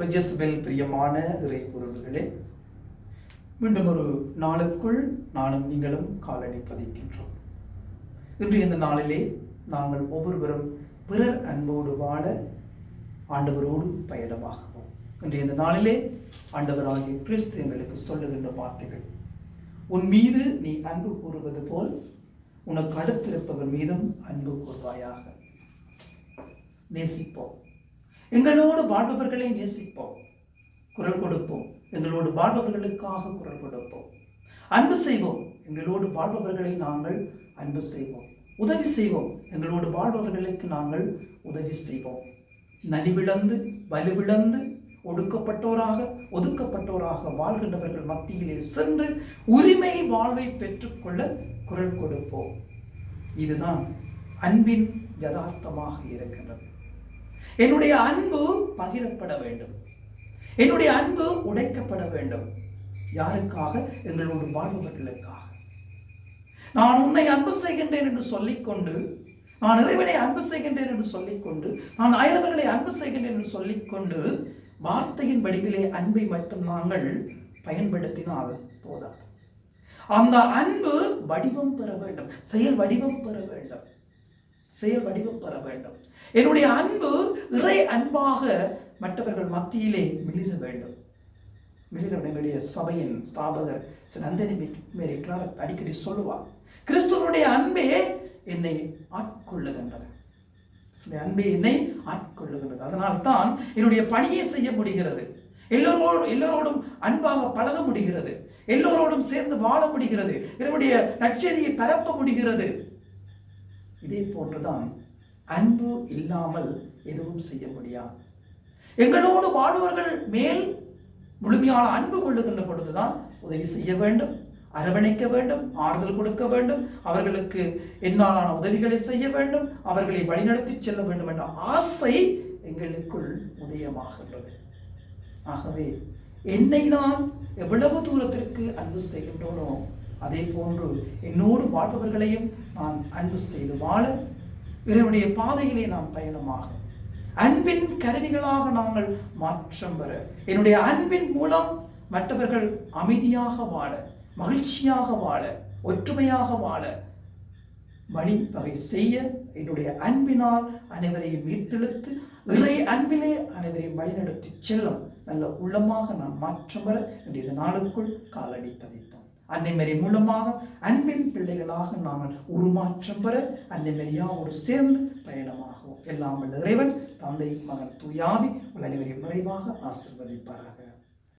பிரஜஸ்பெல் பிரியமான இறை உறவுகளே மீண்டும் ஒரு நாளுக்குள் நானும் நீங்களும் காலடி பதிக்கின்றோம். இன்று இந்த நாளிலே நாங்கள் ஒவ்வொருவரும் பிறர் அன்போடு வாழ ஆண்டவரோடு பயணமாகவும். இன்றைய இந்த நாளிலே ஆண்டவராகிய கிறிஸ்து எங்களுக்கு சொல்லுகின்ற வார்த்தைகள் உன் மீது நீ அன்பு கூறுவது போல் உனக்கு அடுத்திருப்பவர் மீதும் அன்பு கூறுவாயாக. நேசிப்போம். எங்களோடு வாழ்பவர்களை நேசிப்போம். குரல் கொடுப்போம். எங்களோடு வாழ்பவர்களுக்காக குரல் கொடுப்போம். அன்பு செய்வோம். எங்களோடு வாழ்பவர்களை நாங்கள் அன்பு செய்வோம். உதவி செய்வோம். எங்களோடு வாழ்பவர்களுக்கு நாங்கள் உதவி செய்வோம். நலிவிழந்து வலுவிழந்து ஒடுக்கப்பட்டோராக ஒதுக்கப்பட்டோராக வாழ்கின்றவர்கள் மத்தியிலே சென்று உரிமை வாழ்வை பெற்றுக்கொள்ள குரல் கொடுப்போம். இதுதான் அன்பின் யதார்த்தமாக இருக்கின்றது. என்னுடைய அன்பு பகிரப்பட வேண்டும். என்னுடைய அன்பு உடைக்கப்பட வேண்டும். யாருக்காக? எங்களோடு வாழ்பவர்களுக்காக. நான் உன்னை அன்பு செய்கின்றேன் என்று சொல்லிக்கொண்டு நான் இறைவனை அன்பு செய்கின்றேன் என்று சொல்லிக்கொண்டு நான் அயலவர்களை அன்பு செய்கின்றேன் என்று சொல்லிக்கொண்டு வார்த்தையின் வடிவிலே அன்பை மட்டும் நாங்கள் பயன்படுத்தினால் போதாது. அந்த அன்பு வடிவம் பெற வேண்டும். செயல் வடிவம் பெற வேண்டும். செயல் வடிவம் பெற வேண்டும். என்னுடைய அன்பு இறை அன்பாக மற்றவர்கள் மத்தியிலே மிளிர வேண்டும். மிளிர என்னுடைய சபையின் ஸ்தாபகர் நந்தினி மேரி கிளார்க் அடிக்கடி சொல்லுவார் கிறிஸ்துவனுடைய அன்பே என்னை ஆட்கொள்ளுகின்றது. அன்பே என்னை ஆட்கொள்ளுகின்றது. அதனால் தான் என்னுடைய பணியை செய்ய முடிகிறது. எல்லோரோடும் எல்லோரோடும் அன்பாக பழக முடிகிறது. எல்லோரோடும் சேர்ந்து வாழ முடிகிறது. என்னுடைய நற்செய்தியை பரப்ப முடிகிறது. இதே போன்றுதான் அன்பு இல்லாமல் எதுவும் செய்ய முடியாது. எங்களோடு வாழ்வர்கள் மேல் முழுமையான அன்பு கொள்ளுகின்ற பொழுதுதான் உதவி செய்ய வேண்டும் அரவணைக்க வேண்டும் ஆறுதல் கொடுக்க வேண்டும் அவர்களுக்கு என்னாலான உதவிகளை செய்ய வேண்டும் அவர்களை வழிநடத்தி செல்ல வேண்டும் என்ற ஆசை எங்களுக்குள் உதயமாகின்றது. ஆகவே என்னை நான் எவ்வளவு தூரத்திற்கு அன்பு செய்கின்றோனோ அதே போன்று என்னோடு வாழ்பவர்களையும் நான் அன்பு செய்து வாழ இறைவனுடைய பாதையிலே நாம் பயணமாகும் அன்பின் கருவிகளாக நாங்கள் மாற்றம் பெற. என்னுடைய அன்பின் மூலம் மற்றவர்கள் அமைதியாக வாழ மகிழ்ச்சியாக வாழ ஒற்றுமையாக வாழ வழிவகை செய்ய என்னுடைய அன்பினால் அனைவரையும் மீட்டெழுத்து இறை அன்பிலே அனைவரையும் வழிநடத்தி செல்லும் நல்ல உள்ளமாக நான் மாற்றம் பெற. என்னுடைய நாளுக்குள் காலடி பதித்தோம். அன்னைமரி மூலமாக அன்பின் பிள்ளைகளாக நாங்கள் உருமாற்றம் பெற அன்னை ஒரு சேர்ந்து பயணமாகும் எல்லாம் வல்ல இறைவன் தந்தை மகன் தூயாவி உள்ள அனைவரையும் விரைவாக ஆசிர்வதிப்பார்கள்